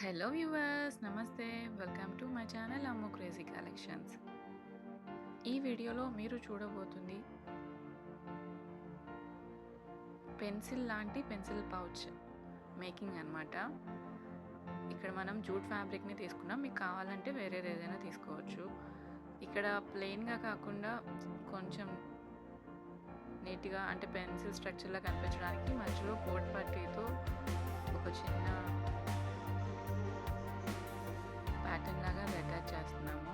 Hello viewers నమస్తే welcome to my channel Ammu crazy collections ఈ వీడియోలో మీరు చూడబోతుంది పెన్సిల్ లాంటి పెన్సిల్ పౌచ్ మేకింగ్ అన్నమాట. ఇక్కడ మనం జూట్ ఫ్యాబ్రిక్ని తీసుకున్నాం. మీకు కావాలంటే వేరేది ఏదైనా తీసుకోవచ్చు. ఇక్కడ ప్లెయిన్గా కాకుండా కొంచెం నీట్గా అంటే పెన్సిల్ స్ట్రక్చర్లా కనిపించడానికి మధ్యలో కోట్ పట్టీతో ఒక చిన్న ప్యాటర్న్ లాగా అటాచ్ చేస్తున్నాము.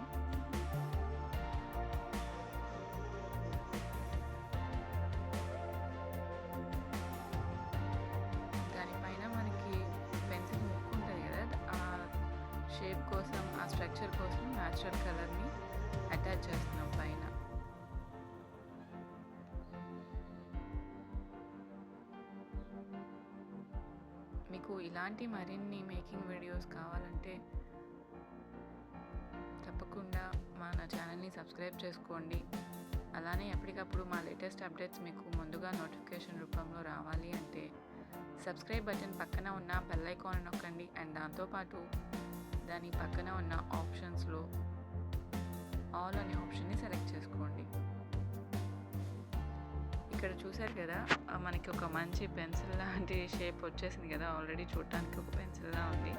దానిపైన మనకి పెన్సిల్ ముక్కు ఉంటుంది కదా ఆ షేప్ కోసం ఆ స్ట్రక్చర్ కోసం న్యాచురల్ కలర్ని అటాచ్ చేస్తున్నాం పైన. మీకు ఇలాంటి మరిన్ని మేకింగ్ వీడియోస్ కావాలంటే మా నా ఛానల్ని సబ్స్క్రైబ్ చేసుకోండి. అలానే ఎప్పటికప్పుడు మా లేటెస్ట్ అప్డేట్స్ మీకు ముందుగా నోటిఫికేషన్ రూపంలో రావాలి అంటే సబ్స్క్రైబ్ బటన్ పక్కన ఉన్న బెల్ ఐకాన్ నొక్కండి. అండ్ దాంతోపాటు దాని పక్కన ఉన్న ఆప్షన్స్లో ఆల్ అనే ఆప్షన్ని సెలెక్ట్ చేసుకోండి. ఇక్కడ చూసారు కదా మనకి ఒక మంచి పెన్సిల్ లాంటి షేప్ వచ్చేసింది కదా. ఆల్రెడీ చూడటానికి ఒక పెన్సిల్లా ఉంది.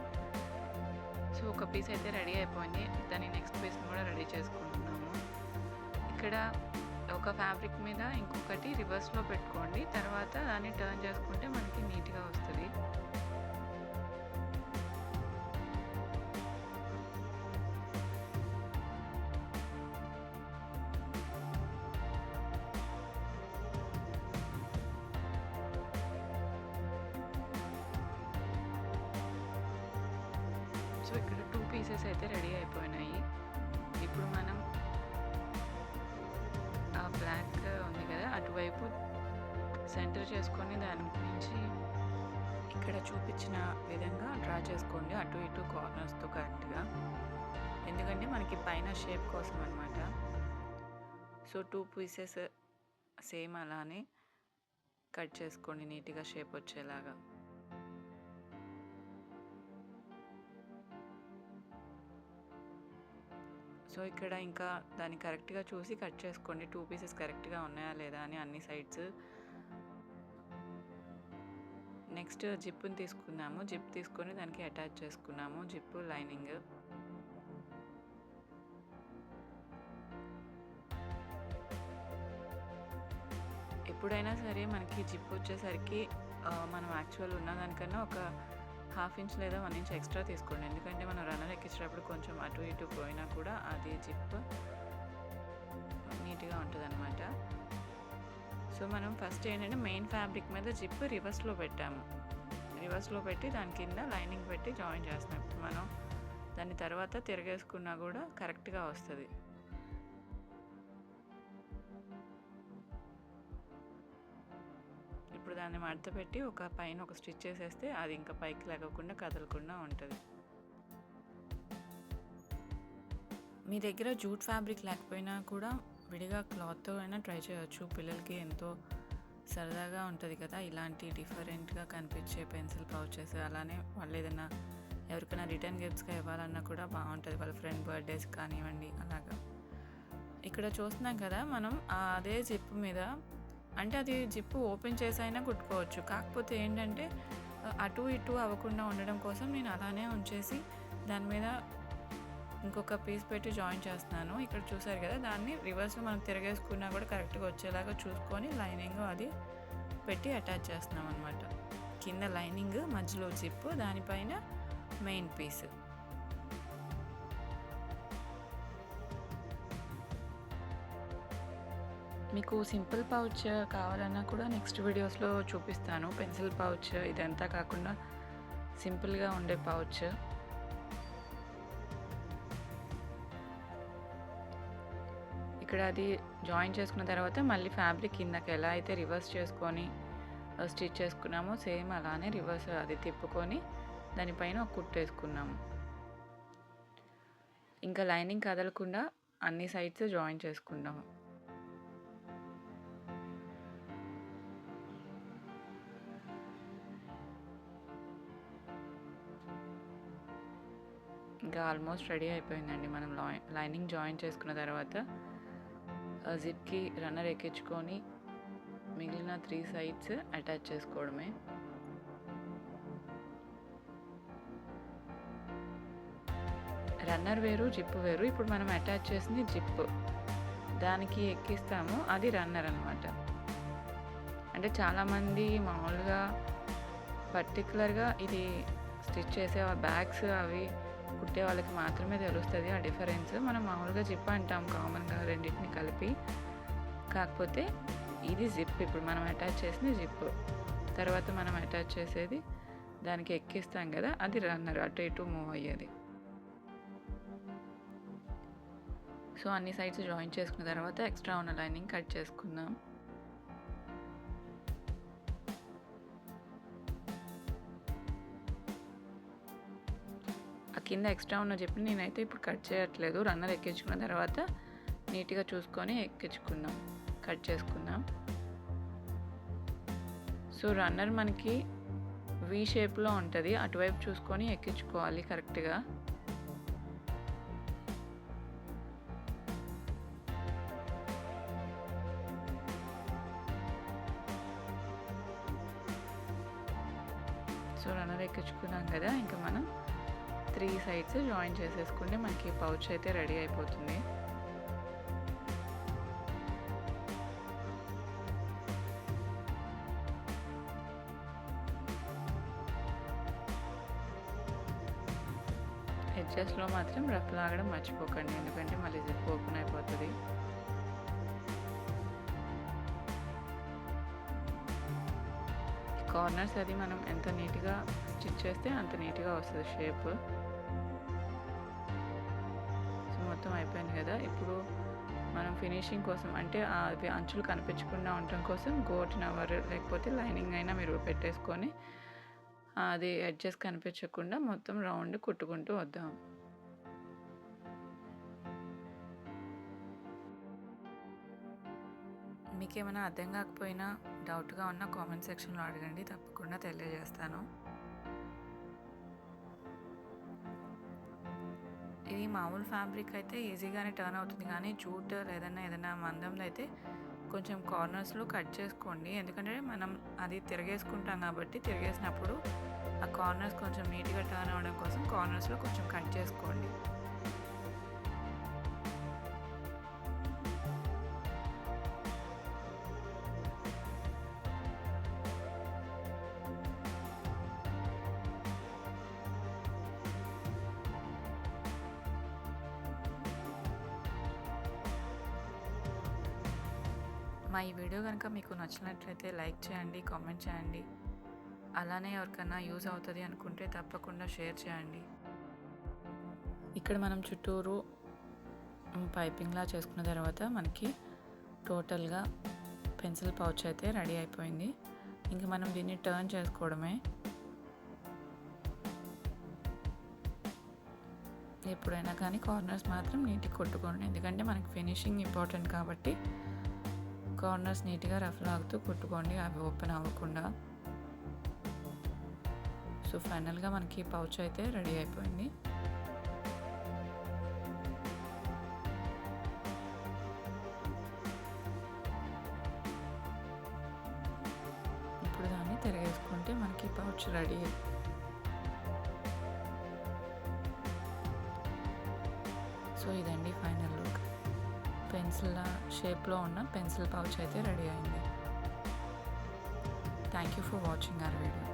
సో ఒక పీస్ అయితే రెడీ అయిపోయింది. దాని నెక్స్ట్ పీస్ని కూడా రెడీ చేసుకుంటున్నాము. ఇక్కడ ఒక ఫ్యాబ్రిక్ మీద ఇంకొకటి రివర్స్లో పెట్టుకోండి. తర్వాత దాన్ని టర్న్ చేసుకుంటే మనకి నీట్గా వస్తుంది. సో ఇక్కడ టూ పీసెస్ అయితే రెడీ అయిపోయినాయి. ఇప్పుడు మనం ఆ బ్లాక్ ఉంది కదా అటువైపు సెంటర్ చేసుకొని దాని నుంచి ఇక్కడ చూపించిన విధంగా డ్రా చేసుకోండి. అటు ఇటు కార్నర్స్తో కరెక్ట్గా ఎందుకంటే మనకి పైన షేప్ కోసం అనమాట సో టూ పీసెస్ సేమ్ అలానే కట్ చేసుకోండి నీట్గా షేప్ వచ్చేలాగా. సో ఇక్కడ ఇంకా దాన్ని కరెక్ట్గా చూసి కట్ చేసుకోండి. టూ పీసెస్ కరెక్ట్గా ఉన్నాయా లేదా అని అన్ని సైడ్స్. నెక్స్ట్ జిప్పుని తీసుకున్నాము జిప్ తీసుకొని దానికి అటాచ్ చేసుకున్నాము. Zip lining. ఎప్పుడైనా సరే మనకి జిప్ వచ్చేసరికి మనం యాక్చువల్ ఉన్న దానికన్నా ఒక హాఫ్ ఇంచ్ లేదా వన్ ఇంచ్ ఎక్స్ట్రా తీసుకోండి. ఎందుకంటే మనం రన్నర్ ఎక్కించేటప్పుడు కొంచెం అటు ఇటు పోయినా కూడా అది జిప్ నీట్గా ఉంటుంది అనమాట సో మనం ఫస్ట్ ఏంటంటే మెయిన్ ఫ్యాబ్రిక్ మీద జిప్ రివర్స్లో పెట్టాము. రివర్స్లో పెట్టి దాని కింద లైనింగ్ పెట్టి జాయిన్ చేస్తున్నాం. మనం దాని తర్వాత తిరగేసుకున్నా కూడా కరెక్ట్గా వస్తుంది. ఇప్పుడు దాన్ని మడత పెట్టి ఒక పైన ఒక స్టిచ్ చేసేస్తే అది ఇంకా పైకి లేకుండా కదలకుండా ఉంటుంది. మీ దగ్గర జూట్ ఫ్యాబ్రిక్ లేకపోయినా కూడా విడిగా క్లాత్తో అయినా ట్రై చేయొచ్చు. పిల్లలకి ఎంతో సరదాగా ఉంటుంది కదా. ఇలాంటి డిఫరెంట్గా కనిపించే పెన్సిల్ పౌచెస్ అలానే వాళ్ళు ఏదైనా ఎవరికైనా రిటర్న్ గిఫ్ట్స్గా ఇవ్వాలన్నా కూడా బాగుంటుంది. వాళ్ళ ఫ్రెండ్ బర్త్డేస్ కానివ్వండి అలాగా. ఇక్కడ చూస్తున్నాం కదా మనం అదే జిప్ మీద అంటే అది జిప్పు ఓపెన్ చేసైనా కుట్టుకోవచ్చు. కాకపోతే ఏంటంటే అటు ఇటు అవ్వకుండా ఉండడం కోసం నేను అలానే ఉంచేసి దాని మీద ఇంకొక పీస్ పెట్టి జాయిన్ చేస్తున్నాను. ఇక్కడ చూసారు కదా దాన్ని రివర్స్లో మనం తిరగేసుకున్నా కూడా కరెక్ట్గా వచ్చేలాగా చూసుకొని లైనింగ్ అది పెట్టి అటాచ్ చేస్తున్నాం అనమాట కింద లైనింగ్ మధ్యలో జిప్ దానిపైన మెయిన్ పీస్. మీకు సింపుల్ పౌచ్ కావాలన్నా కూడా నెక్స్ట్ వీడియోస్లో చూపిస్తాను. పెన్సిల్ పౌచ్ ఇదంతా కాకుండా సింపుల్గా ఉండే పౌచ్. ఇక్కడ అది జాయిన్ చేసుకున్న తర్వాత మళ్ళీ ఫ్యాబ్రిక్ కిందకి ఎలా అయితే రివర్స్ చేసుకొని స్టిచ్ చేసుకున్నామో సేమ్ అలానే రివర్స్ అది తిప్పుకొని దానిపైన ఒక కుట్టు వేసుకున్నాము. ఇంకా లైనింగ్ కదలకుండా అన్ని సైడ్స్ జాయిన్ చేసుకున్నాము. ఇంకా ఆల్మోస్ట్ రెడీ అయిపోయిందండి. మనం లాయి లైనింగ్ జాయిన్ చేసుకున్న తర్వాత జిప్కి రన్నర్ ఎక్కించుకొని మిగిలిన త్రీ సైడ్స్ అటాచ్ చేసుకోవడమే. రన్నర్ వేరు జిప్ వేరు. ఇప్పుడు మనం అటాచ్ చేసింది జిప్. దానికి ఎక్కిస్తాము. అది రన్నర్ అనమాట అంటే చాలామంది మామూలుగా పర్టికులర్గా ఇది స్టిచ్ చేసే బ్యాగ్స్ అవి కుట్టే వాళ్ళకి మాత్రమే తెలుస్తుంది ఆ డిఫరెన్స్. మనం మామూలుగా జిప్ అంటాం కామన్గా రెండింటిని కలిపి. కాకపోతే ఇది జిప్ ఇప్పుడు మనం అటాచ్ చేసిన జిప్. తర్వాత మనం అటాచ్ చేసేది దానికి ఎక్కిస్తాం కదా అది రన్నర్ అటు ఇటు మూవ్ అయ్యేది. సో అన్ని సైడ్స్ జాయిన్ చేసుకున్న తర్వాత ఎక్స్ట్రా ఉన్న లైనింగ్ కట్ చేసుకుందాం. కింద ఎక్స్ట్రా ఉన్న చెప్పి నేనైతే ఇప్పుడు కట్ చేయట్లేదు. రన్నర్ ఎక్కించుకున్న తర్వాత నీట్గా చూసుకొని ఎక్కించుకుందాం. కట్ చేసుకుందాం. సో రన్నర్ మనకి వి షేప్లో ఉంటుంది. అటువైపు చూసుకొని ఎక్కించుకోవాలి కరెక్ట్గా. సో రన్నర్ ఎక్కించుకున్నాం కదా ఇంకా మనం. త్రీ సైడ్స్ జాయిన్ చేసేసుకుంటే మనకి పౌచ్ అయితే రెడీ అయిపోతుంది. ఎడ్జస్ట్లో మాత్రం రఫ్ లాగడం మర్చిపోకండి ఎందుకంటే మళ్ళీ జిప్ ఓపెన్ అయిపోతుంది. కార్నర్స్ అది మనం ఎంత నీట్గా స్టిచ్ చేస్తే అంత నీట్గా వస్తుంది షేప్. సో మొత్తం అయిపోయింది కదా. ఇప్పుడు మనం ఫినిషింగ్ కోసం అంటే అవి అంచులు కనిపించకుండా ఉండటం కోసం గోట్ నవర్ లేకపోతే లైనింగ్ అయినా మీరు పెట్టేసుకొని అది అడ్జస్ట్ కనిపించకుండా మొత్తం రౌండ్ కుట్టుకుంటూ వద్దాం. మీకు ఏమైనా అర్థం కాకపోయినా డౌట్గా ఉన్న కామెంట్ సెక్షన్లో అడగండి తప్పకుండా తెలియజేస్తాను. ఇది మామూలు ఫ్యాబ్రిక్ అయితే ఈజీగానే టర్న్ అవుతుంది కానీ జూట్ లేదన్నా ఏదైనా మందంలో అయితే కొంచెం కార్నర్స్లో కట్ చేసుకోండి. ఎందుకంటే మనం అది తిరగేసుకుంటాం కాబట్టి తిరిగేసినప్పుడు ఆ కార్నర్స్ కొంచెం నీట్గా టర్న్ అవ్వడం కోసం కార్నర్స్లో కొంచెం కట్ చేసుకోండి. మా ఈ వీడియో కనుక మీకు నచ్చినట్లయితే లైక్ చేయండి కామెంట్ చేయండి. అలానే ఎవరికైనా యూజ్ అవుతుంది అనుకుంటే తప్పకుండా షేర్ చేయండి. ఇక్కడ మనం చుట్టూరు పైపింగ్లా చేసుకున్న తర్వాత మనకి టోటల్గా పెన్సిల్ పౌచ్ అయితే రెడీ అయిపోయింది. ఇంకా మనం దీన్ని టర్న్ చేసుకోవడమే. ఎప్పుడైనా కానీ కార్నర్స్ మాత్రం నీట్గా కొట్టుకోండి. ఎందుకంటే మనకి ఫినిషింగ్ ఇంపార్టెంట్ కాబట్టి కార్నర్స్ నీట్గా రఫ్ లాగుతూ కుట్టుకోండి. అవి ఓపెన్ అవ్వకుండా. సో ఫైనల్గా మనకి పౌచ్ అయితే రెడీ అయిపోయింది. ఇప్పుడు దాన్ని తిరగేసుకుంటే మనకి పౌచ్ రెడీ. సో ఇదండి ఫైనల్ లుక్. పెన్సిల్ షేప్లో ఉన్న పెన్సిల్ పౌచ్ అయితే రెడీ అయింది. Thank you for watching our video.